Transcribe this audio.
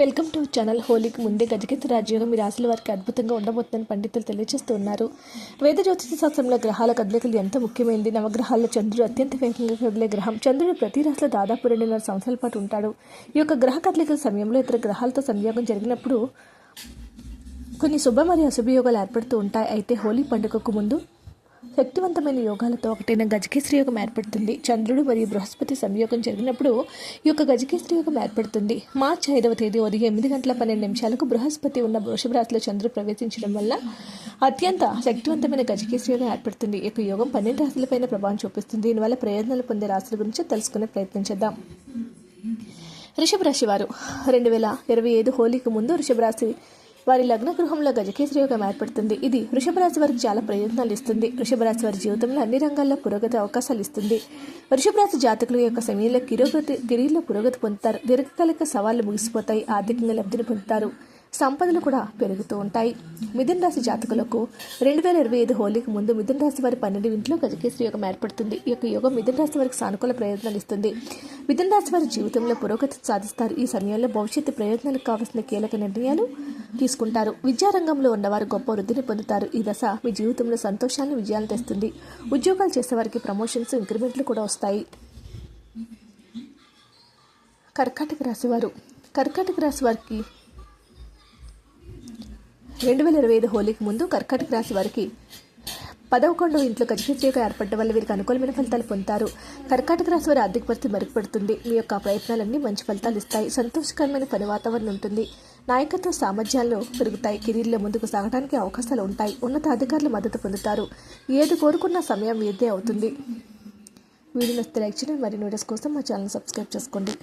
Welcome to channel హోలీకి ముందే గజకేతు రాజ్యోగం. మీ రాశుల వారికి అద్భుతంగా ఉండబోతుందని పండితులు తెలియజేస్తున్నారు. వేద జ్యోతిష శాస్త్రంలో గ్రహాల కదలికలు ఎంత ముఖ్యమైనది నవగ్రహాల్లో చంద్రుడు అత్యంత వేగంగా కదిలే గ్రహం. చంద్రుడు ప్రతి రాశిలో దాదాపు రెండున్నర సంవత్సరాల పాటు ఉంటాడు. ఈ యొక్క గ్రహ కదలికల సమయంలో ఇతర గ్రహాలతో సంయోగం జరిగినప్పుడు కొన్ని శుభ మరియు అశుభయోగాలు ఏర్పడుతూ ఉంటాయి. అయితే హోలీ పండుగకు ముందు శక్తివంతమైన యోగాలతో ఒకటైన గజకేశ్వరి యోగం ఏర్పడుతుంది. చంద్రుడు మరియు బృహస్పతి సంయోగం జరిగినప్పుడు ఈ యొక్క గజకేశ్వరి యోగం ఏర్పడుతుంది. మార్చి ఐదవ తేదీ ఉదయం ఎనిమిది గంటల పన్నెండు నిమిషాలకు బృహస్పతి ఉన్న వృషభ రాశిలో చంద్రుడు ప్రవేశించడం వల్ల అత్యంత శక్తివంతమైన గజకేశ్వరి యోగం ఏర్పడుతుంది. ఈ యొక్క యోగం పన్నెండు రాశులపైన ప్రభావం చూపిస్తుంది. దీనివల్ల ప్రయోజనాలు పొందే రాశుల గురించి తెలుసుకునే ప్రయత్నించేద్దాం చేద్దాం. రాశి వారు రెండు వేల ఇరవై ఐదు హోలీకి ముందు వృషభ రాశి వారి లగ్న గృహంలో గజకేసరి యోగం ఏర్పడుతుంది. ఇది వృషభ రాశి వారికి చాలా ప్రయోజనాలు ఇస్తుంది. వృషభ రాశి వారి జీవితంలో అన్ని రంగాల్లో పురోగతి అవకాశాలు ఇస్తుంది. వృషభ రాశి జాతకుల యొక్క సమయంలో కిరోగతి గిరిలో పురోగతి పొందుతారు. దీర్ఘకాలిక సవాళ్ళు ముగిసిపోతాయి. ఆర్థికంగా లబ్ధిని పొందుతారు. సంపదలు కూడా పెరుగుతూ ఉంటాయి. మిథున రాశి జాతకులకు రెండు వేల ఇరవై ఐదు హోలీకి ముందు మిథున రాశి వారి పన్నెండు ఇంట్లో గజకేశ్వరి యోగం ఏర్పడుతుంది. ఈ యొక్క యోగం మిథున రాశి వారికి సానుకూల ప్రయోజనాలు ఇస్తుంది. మిథున రాశి వారి జీవితంలో పురోగతి సాధిస్తారు. ఈ సమయంలో భవిష్యత్తు ప్రయోజనాలకు కావాల్సిన కీలక నిర్ణయాలు తీసుకుంటారు. విద్యారంగంలో ఉన్నవారు గొప్ప వృద్ధిని పొందుతారు. ఈ దశ మీ జీవితంలో సంతోషాన్ని విజయాలు తెస్తుంది. ఉద్యోగాలు చేసేవారికి ప్రమోషన్స్ ఇంక్రిమెంట్లు కూడా వస్తాయి. కర్కాటక రాశి వారు. కర్కాటక రాశి వారికి రెండు వేల ఇరవై ఐదు హోలీకి ముందు కర్కాటక రాశి వారికి పదవకొండు ఇంట్లో గజకేశ్రీగా ఏర్పడడం వల్ల వీరికి అనుకూలమైన ఫలితాలు పొందుతారు. కర్కాటక రాశి వారి ఆర్థిక పరిస్థితి మెరుగుపడుతుంది. మీ యొక్క ప్రయత్నాలన్నీ మంచి ఫలితాలు ఇస్తాయి. సంతోషకరమైన పని వాతావరణం ఉంటుంది. నాయకత్వ సామర్థ్యాలు పెరుగుతాయి. కెరీర్లో ముందుకు సాగడానికి అవకాశాలు ఉంటాయి. ఉన్నత అధికారులు మద్దతు పొందుతారు. ఏది కోరుకున్న సమయం వీరిదే అవుతుంది. వీడియో నచ్చితే లైక్ చేయండి. మరిన్ని వీడియోస్ కోసం మా ఛానల్ సబ్స్క్రైబ్ చేసుకోండి.